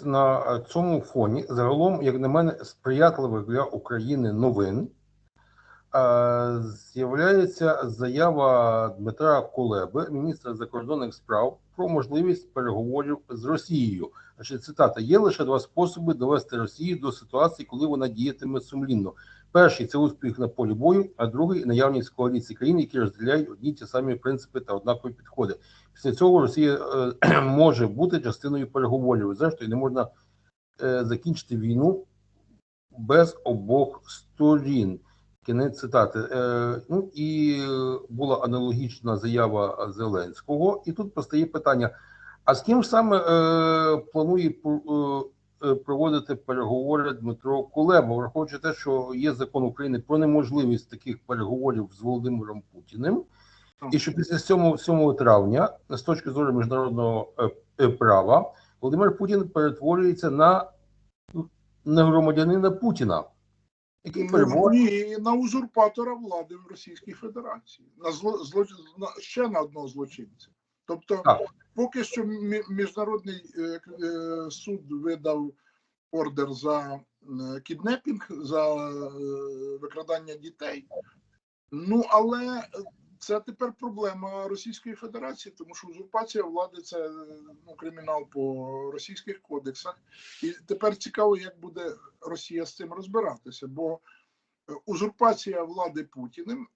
ось на е, цьому фоні, загалом, як на мене, сприятливих для України новин. е, З'являється заява Дмитра Кулеби, міністра закордонних справ, про можливість переговорів з Росією. Значить, цитата: є лише два способи довести Росію до ситуації, коли вона діятиме сумлінно. Перший це успіх на полі бою, а другий наявність коаліції країн, які розділяють одні ті самі принципи та однакові підходи. Після цього Росія е, може бути частиною переговорів. Зрештою, не можна е, закінчити війну без обох сторін. Кінець цитати. Е, ну і була аналогічна заява Зеленського. І тут постає питання: а з ким саме е, планує е, проводити переговори Дмитро Кулеба, враховуючи те, що є закон України про неможливість таких переговорів з Володимиром Путіним, і що після 7, 7 травня, з точки зору міжнародного е, е, права, Володимир Путін перетворюється на, на громадянина Путіна, який Ну, перебуває. на узурпатора влади в Російській Федерації, на зло, зло, на, ще на одного злочинця. Тобто, Так. Поки що мі- міжнародний е, е, суд видав ордер за е, кіднепінг, за викрадання дітей. Ну але це тепер проблема Російської Федерації, тому що узурпація влади це ну, кримінал по російських кодексах. І тепер цікаво, як буде Росія з цим розбиратися, бо узурпація влади Путіним,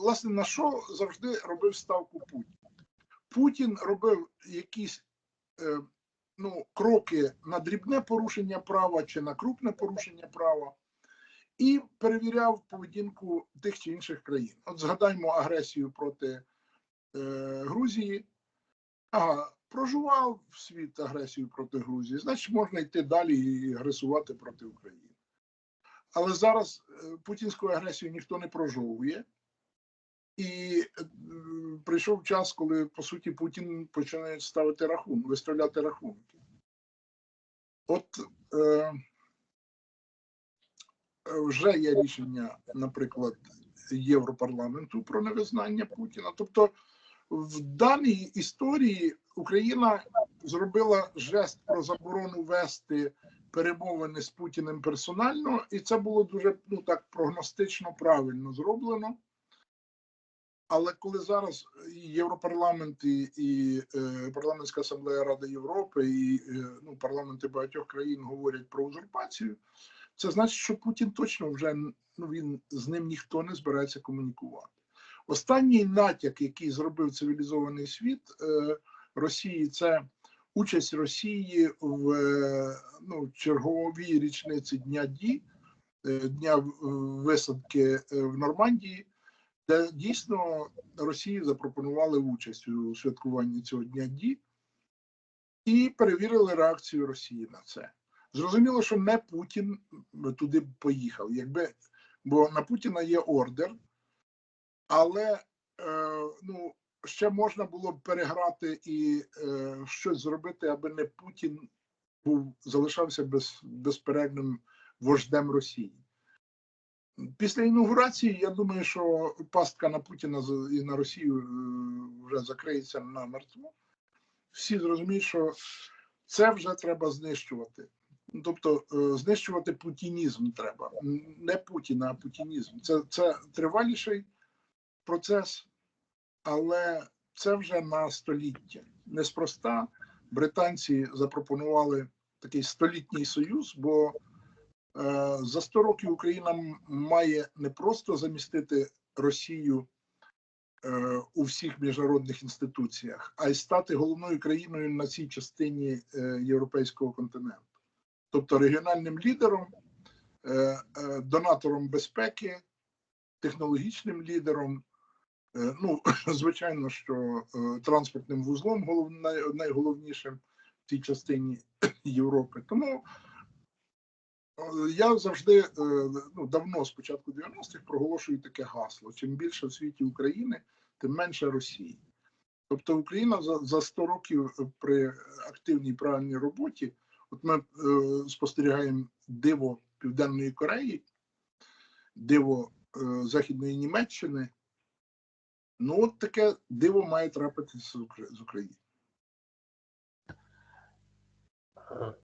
власне, на що завжди робив ставку Путін? Путін робив якісь е, ну, кроки на дрібне порушення права чи на крупне порушення права. І перевіряв поведінку тих чи інших країн. От згадаймо агресію проти е, Грузії. Ага, проживав світ агресію проти Грузії, значить можна йти далі і агресувати проти України. Але зараз е, путінську агресію ніхто не прожовує. І прийшов час, коли по суті Путін починає ставити рахунок, виставляти рахунки. От е, вже є рішення, наприклад, Європарламенту про невизнання Путіна. Тобто, в даній історії Україна зробила жест про заборону вести перемовини з Путіним персонально, і це було дуже ну так прогностично правильно зроблено. Але коли зараз і Європарламент і, і е, парламентська асамблея Ради Європи, і е, ну, парламенти багатьох країн говорять про узурпацію, це значить, що Путін точно вже ну він з ним ніхто не збирається комунікувати. Останній натяк, який зробив цивілізований світ е, Росії, це участь Росії в е, ну, черговій річниці Дня Ді, е, дня висадки е, в Нормандії, де дійсно Росії запропонували участь у святкуванні цього дня Ді і перевірили реакцію Росії на це. Зрозуміло, що не Путін туди поїхав, якби бо на Путіна є ордер, але е, ну, ще можна було б переграти і е, щось зробити, аби не Путін був залишався без, безперервним вождем Росії. Після інаугурації я думаю, що пастка на Путіна і на Росію е, вже закриється намертво. Всі зрозуміють, що це вже треба знищувати. Тобто е, знищувати путінізм треба. Не Путіна, а путінізм. Це, це триваліший процес, але це вже на століття. Неспроста британці запропонували такий столітній союз, бо за 100 років Україна має не просто замістити Росію е, у всіх міжнародних інституціях, а й стати головною країною на цій частині е, європейського континенту, тобто регіональним лідером, е, е, донатором безпеки, технологічним лідером. е, Ну, звичайно, що е, транспортним вузлом голов, най- найголовнішим в цій частині Європи. Тому е, я завжди е, ну, давно, з початку 90-х, проголошую таке гасло: чим більше в світі України, тим менше Росії. Тобто Україна за, за 100 років е, при активній правильній роботі, от ми е, спостерігаємо диво Південної Кореї, диво е, Західної Німеччини. Ну, от таке диво має трапитися з України. Е,